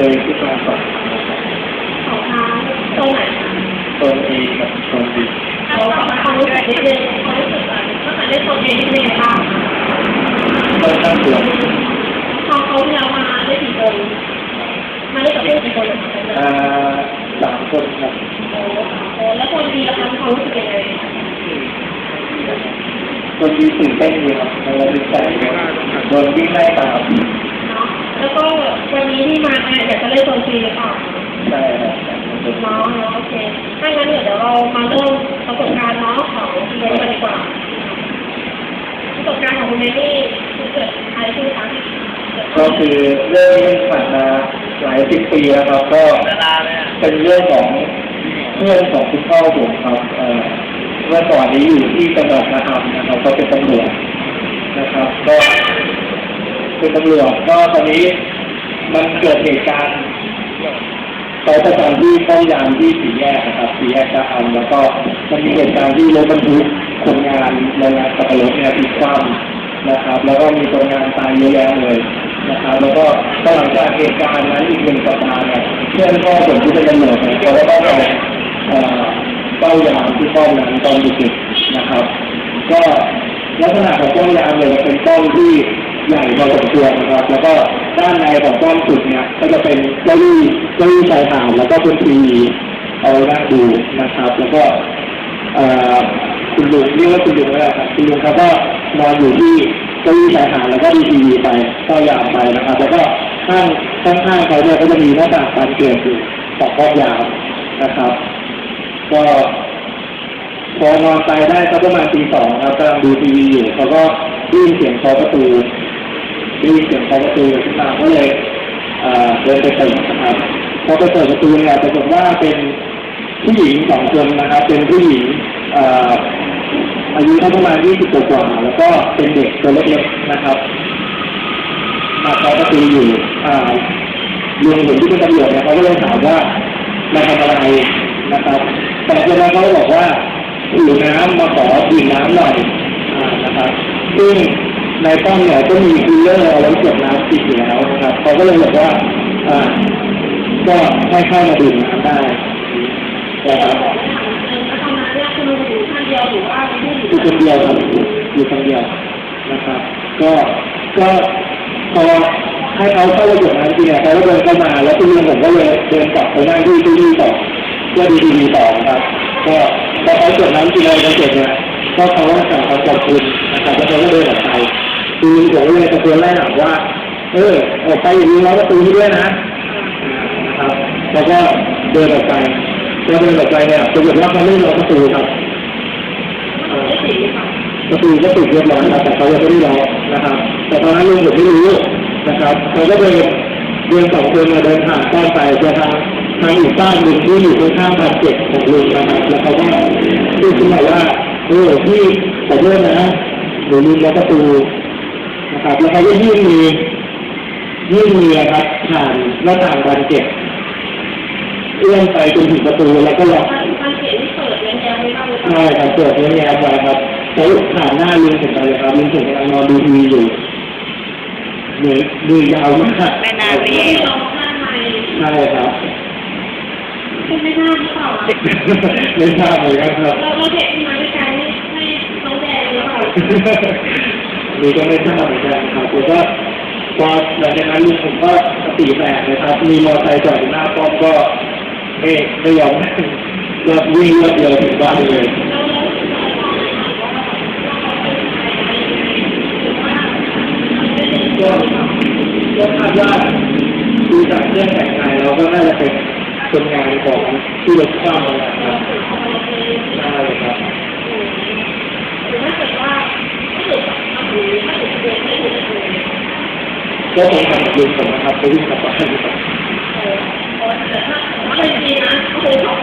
จอที่ตรงสองของทายตรงไหนตรงเอกับตรงบีเราความรู้สึกนิดนึงคามรู้สึกแบบตั้ไแต่ได้ตรงเอนิดนึบ้างตรงตั้งตัวพอเขาที่เรามาได้กี่คนมาได้กับเพื่อนกี่คนอสามคนครับโอ้โหแล้วคนดีแล้วความรู้สึกยังไงคนดีตื่นเต้นอยู่ครับเราดีใจโดนวิ่ไม่ตาม เนี่ยอยากจะเล่นโซนซีหรือเปล่าใช่ครับเนาะเนาะโอเคถ้างั้นเดี๋ยวเรามาเริ่มประสบการณ์เนาะของคุณเมย์กันดีกว่าประสบการณ์ของคุณเมย์นี่คือเกิดอะไรขึ้นคะก็คือเรื่องนี้ผ่านมาหลายสิบปีแล้วครับ ก็เป็นเรื่องของเพื่อนของคุณพ่อผมครับเมื่อก่อนนี้อยู่ที่จังหวัดนาทำนะครับก็เป็นตำรวจนะครับ ก็เป็นตำรวจก็ตอนนี้ มันเกิดเหตุการณ์เขาประจำที่ป้อมยามที่สี่แยกนะครับสี่แยกชะอำแล้วก็มันมีเหตุการณ์ที่รถบรรทุกคนงานโรงงานสับปะรดเนี่ยพลิกคว่ำนะครับ แล้วก็มีคนงานตายเยอะแยะเลยนะครับ แล้วก็หลังจากเหตุการณ์นั้นอีกหนึ่งสัปดาห์เนี่ยเพื่อนพ่อผมที่เป็นตำรวจเนี่ยเขาก็ต้องไปเอ่อเฝ้ายามที่ป้อมนั้นตอนดึกๆนะครับ ก็ลักษณะของป้อมยามเนี่ยเป็นป้อมที่ ใหญ่พอสมควรนะครับ แล้วก็ด้านในของป้อมสุดเนี่ยก็จะเป็นเก้าอี้เก้าอี้ชายหาดแล้วก็เป็นทีวีเอาไว้นั่งดูนะครับ แล้วก็คุณลุงเรียกว่าคุณลุงก็ได้ครับคุณลุงเขาก็นอนอยู่ที่เก้าอี้ชายหาดแล้วก็ดูทีวีไปเฝ้ายามไปนะครับ แล้วก็ข้างข้างๆเขาเนี่ยก็จะมีหน้าต่างบานเกล็ดอยู่สองป้อมยามนะครับ ก็พอนอนไปได้สักประมาณตีสองครับกำลังดูทีวีอยู่เขาก็ได้ยินเสียงเคาะประตู ได้ยินเสียงเคาะประตูขึ้นมาก็เลยเอ่อเดินไปเปิดนะครับพอไปเปิดประตูเนี่ยปรากฏว่าเป็นผู้หญิงสองคนนะครับ เป็นผู้หญิงอายุประมาณยี่สิบกว่าแล้วก็เป็นเด็กตัวเล็กๆนะครับมาเคาะประตูอยู่อ่าลุงผมที่เป็นตำรวจเนี่ยเขาก็เลยถามว่ามาทำอะไรนะครับ แต่คนนั้นเขาบอกว่าหิวน้ำมาขอดื่มน้ำหน่อยนะครับ ซึ่ง ในป้อมเนี่ยก็มีคูลเลอร์เอาไว้เก็บน้ำติดอยู่แล้วนะครับเขาก็เลยบอกว่าอ่าก็ให้เข้ามาดื่มน้ำได้นะครับตอนนั้นเนี่ยคุณลุงอยู่ท่านเดียวหรือว่าไม่ได้อยู่อยู่คนเดียวครับอยู่คนเดียวนะครับ ก็ก็พอให้เขาเข้าไปเก็บน้ำจริงๆเขาก็เดินเข้ามาแล้วคุณลุงผมก็เลยเดินกลับไปนั่งที่ที่นี่ต่อเพื่อดูทีวีต่อนะครับ ก็พอเขาเก็บน้ำจริงอะไรกันเสร็จเนี่ยก็เขาก็สั่งเขาขอบคุณนะครับแล้วเขาก็เดินออกไป คือผมก็เลยตะโกนไล่ถามว่า เออออกไปอย่างนี้แล้วประตูนี้ด้วยนะนะครับแล้วก็เดินออกไปพอเดินออกไปเนี่ยปรากฏว่าเขาไม่ล็อกประตูครับไม่ได้สิค่ะประตูก็ปิดเรียบร้อยแล้วแต่เขายังไม่ได้ล็อกนะครับ แต่ตอนนั้นลุงผมไม่รู้นะครับเขาก็เดินเดินสองคนมาเดินผ่านต้อนไปจะทางทางอีกบ้านหนึ่งที่อยู่ข้างๆบานเจ็บของลุงนะครับแล้วเขาก็พูดขึ้นมาว่าเออพี่ขอโทษนะหนูลืมล็อกประตู ครับแล้วเขาก็ยื่นมือยื่นมือครับผ่านหน้าต่างบานเจ็บเอื้อมไปจนถึงประตูแล้วก็ล็อกมันมันเสียงที่เปิดแย้มๆไม่บ้างหรือเปล่าใช่ครับเปิดเนี้ยแย้มไว้ครับเขาผ่านหน้าลุงผมไปเลยครับลุงผมกำลังนอนดูทีวีอยู่เหนื่อยมือยาวมากไม่นารีที่เราข้างในใช่ครับคุณไม่น่าหรือเปล่าไม่ทราบเลยครับเราเราเด็กที่มาด้วยกันให้ให้น้องแดงหรือเปล่า นี่ก็ไม่ทราบเหมือนกันครับแล้วก็พอหลังจากนั้นลุงผมก็สติแตกเลยครับ มีมอเตอร์ไซค์จอดอยู่หน้าป้อมก็ไม่ไม่ยอมก็วิ่งรถเดียวถึงบ้านเลยก็ก็คาดว่าดูจากเรื่องแต่งกายเราก็น่าจะเป็นคนงานของที่เรถคว่ำนะครับใช่ครับ ก็คงทำกับลุงผมนะครับไปวิ่งกลับบ้านครับเออแต่ถ้าเป็นจริงนะก็คือเขา